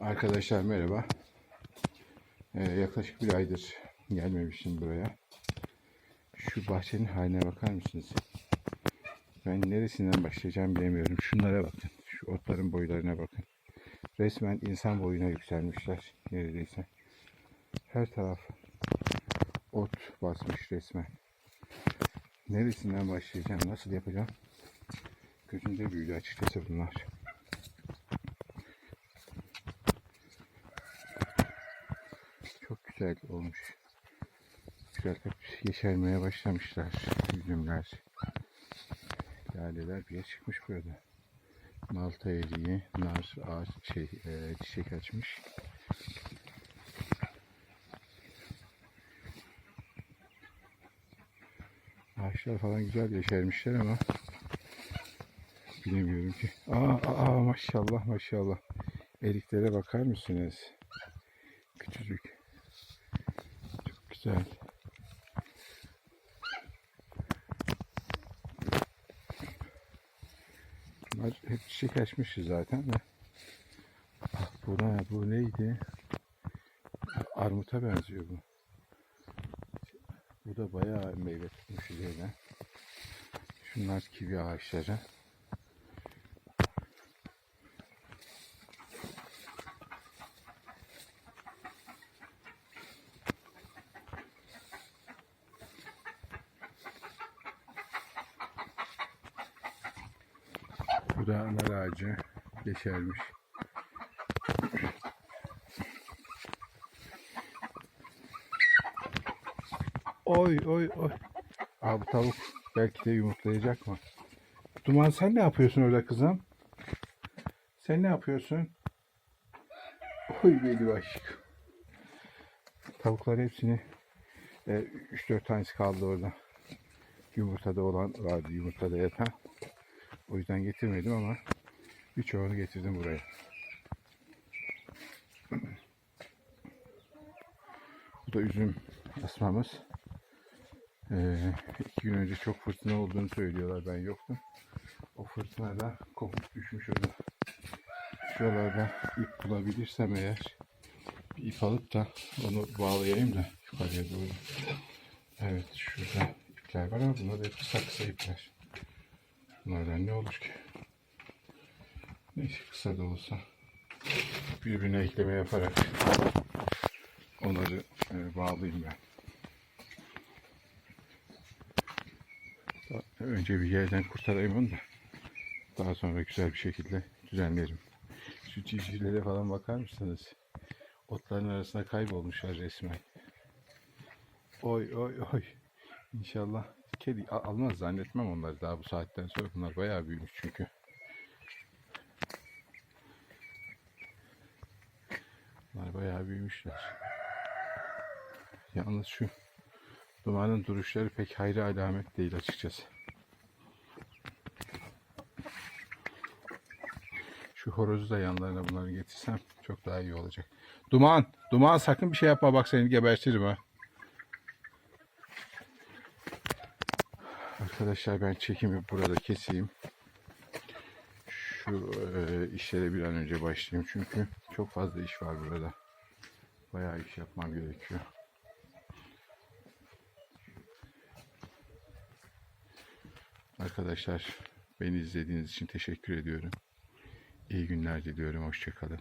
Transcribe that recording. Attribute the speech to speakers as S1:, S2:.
S1: Arkadaşlar merhaba. Ee, yaklaşık bir aydır gelmemişim buraya. Şu bahçenin haline bakar mısınız? Ben neresinden başlayacağım bilemiyorum. Şunlara bakın. Şu otların boylarına bakın. Resmen insan boyuna yükselmişler neredeyse. Her taraf ot basmış resmen. Neresinden başlayacağım, nasıl yapacağım? Gözümde büyüdü açıkçası bunlar. Çok güzel olmuş. Güzel yeşermeye başlamışlar. Üzümler. Laleler bile çıkmış burada. Malta eriği, nar, ağaç, şey, e, çiçek açmış. Ağaçlar falan güzel yeşermişler ama bilemiyorum ki. Aa, aa maşallah maşallah. Eriklere bakar mısınız? Küçücük. Güzel. Bunlar hep çiçek zaten de. Ah, bu ne? Bu neydi? Armuta benziyor bu. Bu da bayağı meyve tutmuş üzerine. Şunlar kivi ağaçları. Bu da nar ağacı yeşermiş. Oy oy oy. Abi tavuk belki de yumurtlayacak mı? Duman sen ne yapıyorsun öyle kızım? Sen ne yapıyorsun? Oy benim aşkım. Tavuklar hepsini 3-4 tanesi kaldı orada. Yumurtada olan vardı yumurtada yatan. O yüzden getirmedim ama birçoğunu getirdim buraya. Bu da üzüm asmamız. Ee, iki gün önce çok fırtına olduğunu söylüyorlar. Ben yoktum. O fırtınada kopup düşmüş o da. Şuralarda ip bulabilirsem eğer bir ip alıp da onu bağlayayım da yukarıya doğru. Evet şurada ipler var ama bunlar hep kısa ipler. Bunlardan ne olur ki? Neyse kısa da olsa birbirine ekleme yaparak onları e, bağlayayım ben. Da- Önce bir yerden kurtarayım onu da. Daha sonra güzel bir şekilde düzenlerim. Şu civcivlere falan bakar mısınız? Otların arasında kaybolmuşlar resmen. Oy oy oy. İnşallah kedi al- almaz zannetmem onları daha bu saatten sonra. Bunlar bayağı büyümüş çünkü. Bunlar bayağı büyümüşler. Yalnız şu dumanın duruşları pek hayra alamet değil açıkçası. Şu horozu da yanlarına bunları getirsem çok daha iyi olacak. Duman, duman sakın bir şey yapma bak seni gebertirim ha. Arkadaşlar ben çekimi burada keseyim. Şu e, işlere bir an önce başlayayım çünkü çok fazla iş var burada. Bayağı iş yapmam gerekiyor. Arkadaşlar beni izlediğiniz için teşekkür ediyorum. İyi günler diliyorum. Hoşçakalın.